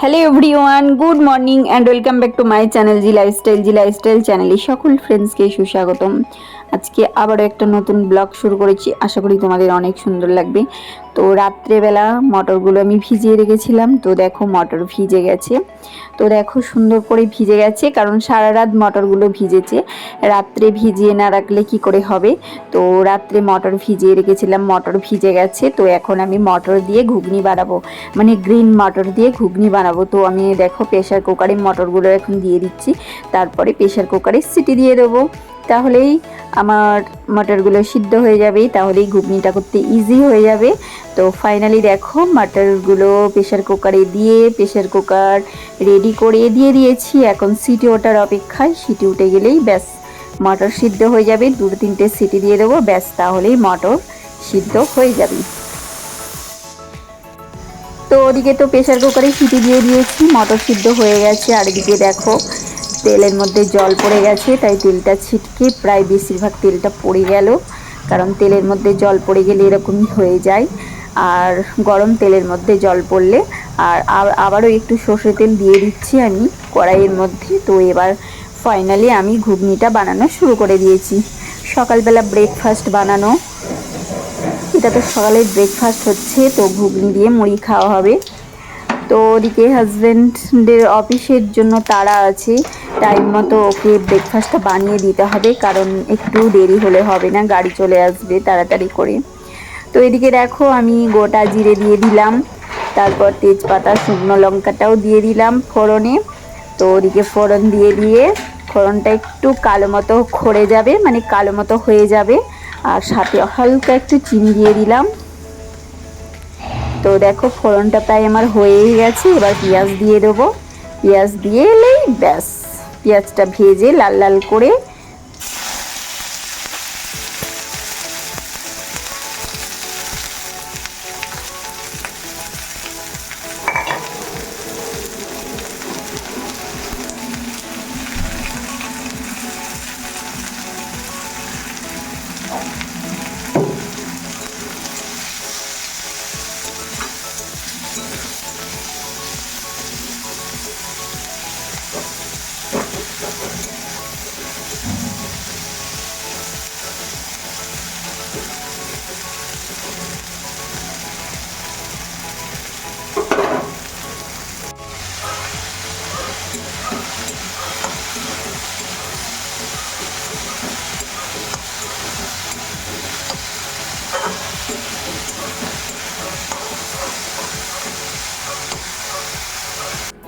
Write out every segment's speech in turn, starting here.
Hello everyone good morning and welcome back to my channel G lifestyle G lifestyle চ্যানেলে সকল ফ্রেন্ডসকে সুস্বাগতম। আজকে আবারও একটা নতুন ব্লগ শুরু করেছি। আশা করি তোমাদের অনেক সুন্দর লাগবে। তো রাত্রেবেলা মটরগুলো আমি ভিজিয়ে রেখেছিলাম। তো দেখো মটর ভিজে গেছে। তো দেখো সুন্দর করে ভিজে গেছে, কারণ সারা রাত মটরগুলো ভিজেছে। রাত্রে ভিজিয়ে না রাখলে কি করে হবে? তো রাত্রে মটর ভিজিয়ে রেখেছিলাম, মটর ভিজে গেছে। তো এখন আমি মটর দিয়ে ঘুগনি বানাবো। মানে গ্রিন মটর দিয়ে ঘুগনি বানাবো। তো আমি দেখো প্রেশার কুকারে মটরগুলো এখন দিয়ে দিচ্ছি। তারপরে প্রেশার কুকারে সিটি দিয়ে দেবো। তাহলেই আমার মটরগুলো সিদ্ধ হয়ে যাবে, তাহলেই ঘুগনিটা করতে ইজি হয়ে যাবে। তো ফাইনালি দেখো, মটরগুলো প্রেশার কুকারে দিয়ে প্রেশার কুকার রেডি করে দিয়ে দিয়েছি। এখন সিটি ওঠার অপেক্ষায়, সিটি উঠে গেলেই ব্যাস, মটর সিদ্ধ হয়ে যাবে। দুটো তিনটে সিটি দিয়ে দেবো, ব্যাস, তাহলেই মটর সিদ্ধ হয়ে যাবে। তো ওদিকে তো প্রেশার কুকারে সিটি দিয়ে দিয়েছি, মটর সিদ্ধ হয়ে গেছে। আর এদিকে দেখো তেলের মধ্যে জল পড়ে গেছে, তাই তেলটা ছিটকে প্রায় বেশিরভাগ তেলটা পড়ে গেল। কারণ তেলের মধ্যে জল পড়ে গেলে এরকমই হয়ে যায়। আর গরম তেলের মধ্যে জল পড়লে, আর আবারও একটু সর্ষে তেল দিয়ে দিচ্ছি আমি কড়াইয়ের মধ্যে। তো এবার ফাইনালি আমি ঘুগনিটা বানানো শুরু করে দিয়েছি। সকালবেলা ব্রেকফাস্ট বানানো। এটা তো সকালের ব্রেকফাস্ট হচ্ছে, তো ঘুগনি দিয়ে মুড়ি খাওয়া হবে। তো ওদিকে হাজব্যান্ডের অফিসের জন্য তারা আছে। টাইম মতো ওকে ব্রেকফাস্টটা বানিয়ে দিতে হবে, কারণ একটু দেরি হলে হবে না, গাড়ি চলে আসবে তাড়াতাড়ি করে। তো এদিকে দেখো আমি গোটা জিরে দিয়ে দিলাম, তারপর তেজপাতা, শুকনো লঙ্কাটাও দিয়ে দিলাম ফোড়নে। তো ওদিকে ফোড়ন দিয়ে দিয়ে ফোড়নটা একটু কালো মতো খড়ে যাবে মানে কালো মতো হয়ে যাবে। আর সাথে হালকা একটু চিনি দিয়ে দিলাম। তো দেখো, ফোড়নটা প্রায় আমার হয়েই গেছে। এবার পেঁয়াজ দিয়ে দেবো। পেঁয়াজ দিয়ে এলেই ব্যাস, পেঁয়াজটা ভেজে লাল লাল করে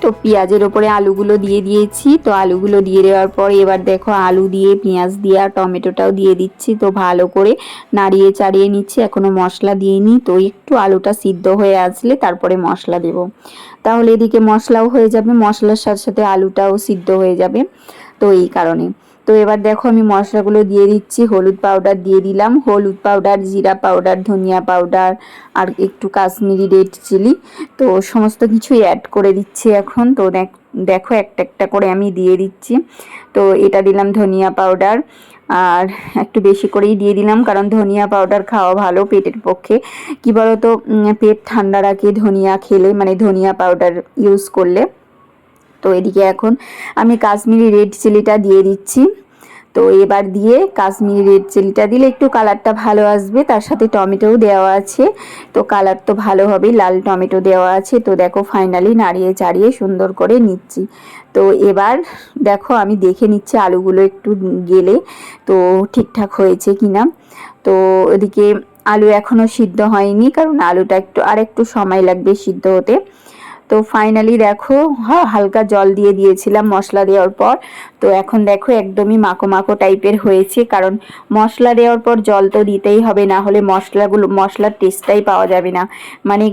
তো পেঁয়াজের ওপরে আলুগুলো দিয়ে দিয়েছি। তো আলুগুলো দিয়ে দেওয়ার পর এবার দেখো আলু দিয়ে, পেঁয়াজ দিয়ে আর টমেটোটাও দিয়ে দিচ্ছি। তো ভালো করে নাড়িয়ে চাড়িয়ে নিচ্ছি। এখনও মশলা দিয়ে নিই তো একটু আলুটা সিদ্ধ হয়ে আসলে তারপরে মশলা দেব। তাহলে এদিকে মশলাও হয়ে যাবে। মশলার সাথে সাথে আলুটাও সিদ্ধ হয়ে যাবে। তো এই কারণে। তো এবার দেখো আমি মশলাগুলো দিয়ে দিচ্ছি। হলুদ পাউডার দিয়ে দিলাম। হলুদ পাউডার জিরা পাউডার ধনিয়া পাউডার আর একটু কাশ্মীরি রেড চিলি তো সমস্ত কিছুই অ্যাড করে দিচ্ছি এখন। তো দেখো একটা একটা করে আমি দিয়ে দিচ্ছি। তো এটা দিলাম ধনিয়া পাউডার আর একটু বেশি করেই দিয়ে দিলাম কারণ ধনিয়া পাউডার খাওয়া ভালো পেটের পক্ষে। কি বলতো? পেট ঠান্ডা রাখে ধনিয়া খেলে মানে ধনিয়া পাউডার ইউজ করলে। তো এদিকে এখন আমি কাশ্মীরি রেড চিলিটা দিয়ে দিচ্ছি। তো এবার দিয়ে কাশ্মীরি রেড চিলিটা দিলে একটু কালারটা ভালো আসবে, তার সাথে টমেটোও দেওয়া আছে। তো কালার তো ভালো হবে লাল টমেটো দেওয়া আছে। তো দেখো ফাইনালি নাড়িয়ে চাড়িয়ে সুন্দর করে নিচ্ছি। তো এবার দেখো আমি দেখে নিচ্ছি আলুগুলো একটু গেলে, তো ঠিকঠাক হয়েছে কিনা। তো ওদিকে আলু এখনও সিদ্ধ হয়নি, কারণ আলুটা একটু আর একটু সময় লাগবে সিদ্ধ হতে। তো ফাইনালি দেখো হ্যাঁ হালকা জল দিয়ে দিয়েছিলাম মশলা দেওয়ার পর। তো এখন দেখো একদমই মাখো মাখো টাইপের হয়েছে, কারণ মশলা দেওয়ার পর জল তো দিতেই হবে, না হলে মশলাগুলো, মশলার টেস্টটাই পাওয়া যাবে না। মানে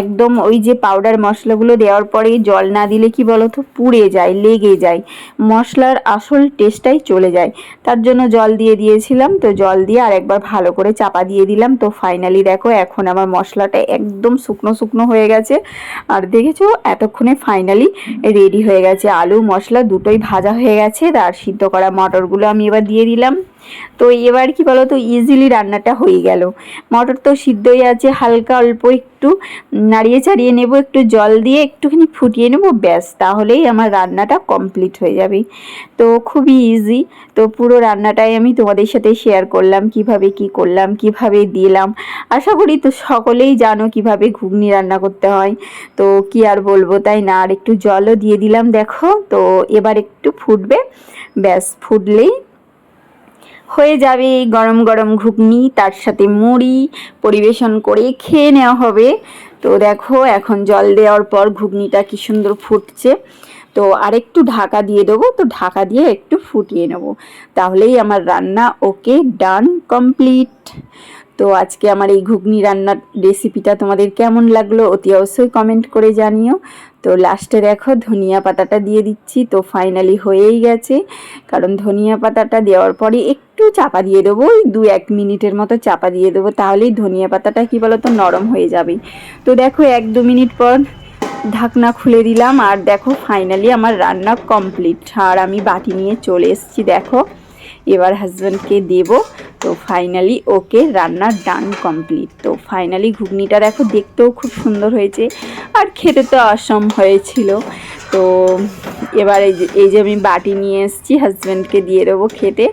একদম ওই যে পাউডার মশলাগুলো দেওয়ার পরে জল না দিলে কি বলতো? পুড়ে যায়, লেগে যায়। মশলার আসল টেস্টটাই চলে যায়। তার জন্য জল দিয়ে দিয়েছিলাম, তো জল দিয়ে আর একবার ভালো করে চাপা দিয়ে দিলাম। তো ফাইনালি দেখো এখন আমার মশলাটা একদম শুকনো শুকনো হয়ে গেছে। আর দেখেছ? এতক্ষণে ফাইনালি রেডি হয়ে গেছে। আলু, মশলা দুটোই ভাজা হয়ে গেছে আর সিদ্ধ করা মটরগুলো আমি এবার দিয়ে দিলাম। তো এবার কি বলো তো ইজিলি রান্নাটা হয়ে গেল। মটর তো সিদ্ধই আছে, হালকা অল্প একটু নাড়িয়ে চাড়িয়ে নেব, একটু জল দিয়ে একটুখানি ফুটিয়ে নেব, ব্যাস, তাহলেই আমার রান্নাটা কমপ্লিট হয়ে যাবে। তো খুবই ইজি তো পুরো রান্নাটাই আমি তোমাদের সাথে শেয়ার করলাম, কীভাবে কি করলাম, কীভাবে দিলাম। আশা করি তো সকলেই জানো কীভাবে ঘুগনি রান্না করতে হয়। তো কি আর বলব, তাই না? আর একটু জলও দিয়ে দিলাম, দেখো, তো এবার একটু ফুটবে, ব্যাস, ফুটলেই হয়ে যাবে। গরম গরম ঘুগনি, তার সাথে মুড়ি পরিবেশন করে খেয়ে নেওয়া হবে। তো দেখো, এখন জল দেওয়ার পর ঘুগনিটা কি সুন্দর ফুটছে। তো আরেকটু ঢাকা দিয়ে দেবো। তো ঢাকা দিয়ে একটু ফুটিয়ে নেব। তাহলেই আমার রান্না ওকে ডান কমপ্লিট। তো আজকে আমার এই ঘুগনি রান্নার রেসিপিটা তোমাদের কেমন লাগল অতি অবশ্যই কমেন্ট করে জানিও। তো লাস্টে দেখো ধনিয়া পাতাটা দিয়ে দিচ্ছি। তো ফাইনালি হয়েই গেছে। কারণ ধনিয়া পাতাটা দেওয়ার পরে একটু চাপা দিয়ে দেবো। ওই দু এক মিনিটের মতো চাপা দিয়ে দেবো। তাহলেই ধনিয়া পাতাটা কি বলতো নরম হয়ে যাবে। তো দেখো এক দু মিনিট পর ঢাকনা খুলে দিলাম। আর দেখো ফাইনালি আমার রান্না কমপ্লিট আর আমি বাটি নিয়ে চলে এসেছি, দেখো। এবার হাজব্যান্ডকে দেব। তো ফাইনালি ওকে রান্নার ডান কমপ্লিট তো ফাইনালি ঘুগনিটা দেখো দেখতেও খুব সুন্দর হয়েছে। আর খেতে তো অসম হয়েছিল। তো এবার এই যে এই যে আমি বাটি নিয়ে এসেছি হাজব্যান্ডকে দিয়ে দেবো খেতে।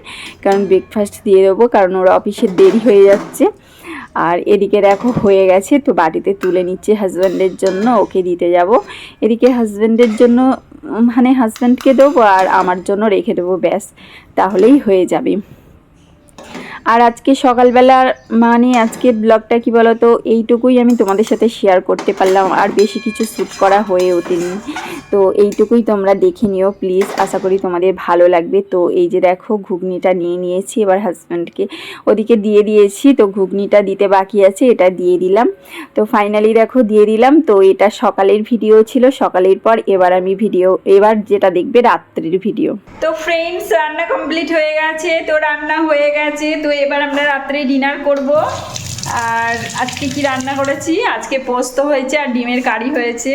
কারণ ব্রেকফাস্ট দিয়ে দেবো, কারণ ওর অফিসে দেরি হয়ে যাচ্ছে। আর এদিকে দেখো, হয়ে গেছে, তো বাটিতে তুলে নিচ্ছে হাজব্যান্ডের জন্য, ওকে দিতে যাব। এদিকে হাজব্যান্ডের জন্য মানে হাজব্যান্ডকে দেবো আর আমার জন্য রেখে দেবো, ব্যাস। তাহলেই হয়ে যাবে। আর আজকে সকালবেলার মানে আজকে ব্লগটা কি বলতো, এইটুকুই আমি তোমাদের সাথে শেয়ার করতে পারলাম। আর বেশি কিছু শ্যুট করা হয়ে ওঠেনি। তো এইটুকুই তোমরা দেখে নিও প্লিজ আশা করি তোমাদের ভালো লাগবে। তো এই যে দেখো, ঘুগনিটা নিয়ে নিয়েছি। এবার হাজব্যান্ডকে ওদিকে দিয়ে দিয়েছি। তো ঘুগনিটা দিতে বাকি আছে, এটা দিয়ে দিলাম। তো ফাইনালি দেখো, দিয়ে দিলাম। তো এটা সকালের ভিডিও ছিল। সকালের পর এবার আমি ভিডিও এবার যেটা দেখবে রাত্রির ভিডিও তো ফ্রেন্ডস রান্না কমপ্লিট হয়ে গেছে। তো রান্না হয়ে গেছে। তো এবার আমরা রাত্রে ডিনার করব। আর আজকে কি রান্না করেছি? আজকে পোস্ত হয়েছে আর ডিমের কারি হয়েছে।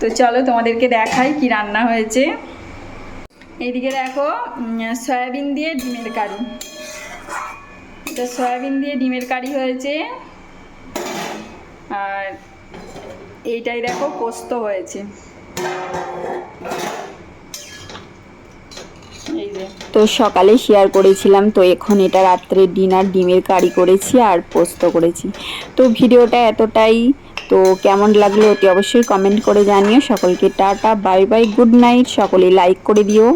তো চলো তোমাদেরকে দেখাই কি রান্না হয়েছে। এইদিকে দেখো সয়াবিন দিয়ে ডিমের কারি। এটা সয়াবিন দিয়ে ডিমের কারি হয়েছে। আর এইটাই দেখো, পোস্ত হয়েছে এই যে তো সকালে শেয়ার করেছিলাম, তো এখন এটা রাত্রে ডিনার ডিমের কারি করেছি আর পোস্ত করেছি। তো ভিডিওটা এতটাই, তো কেমন লাগল অতি অবশ্যই কমেন্ট করে জানিও। সকলকে tata bye bye good night সকলে লাইক করে দিও।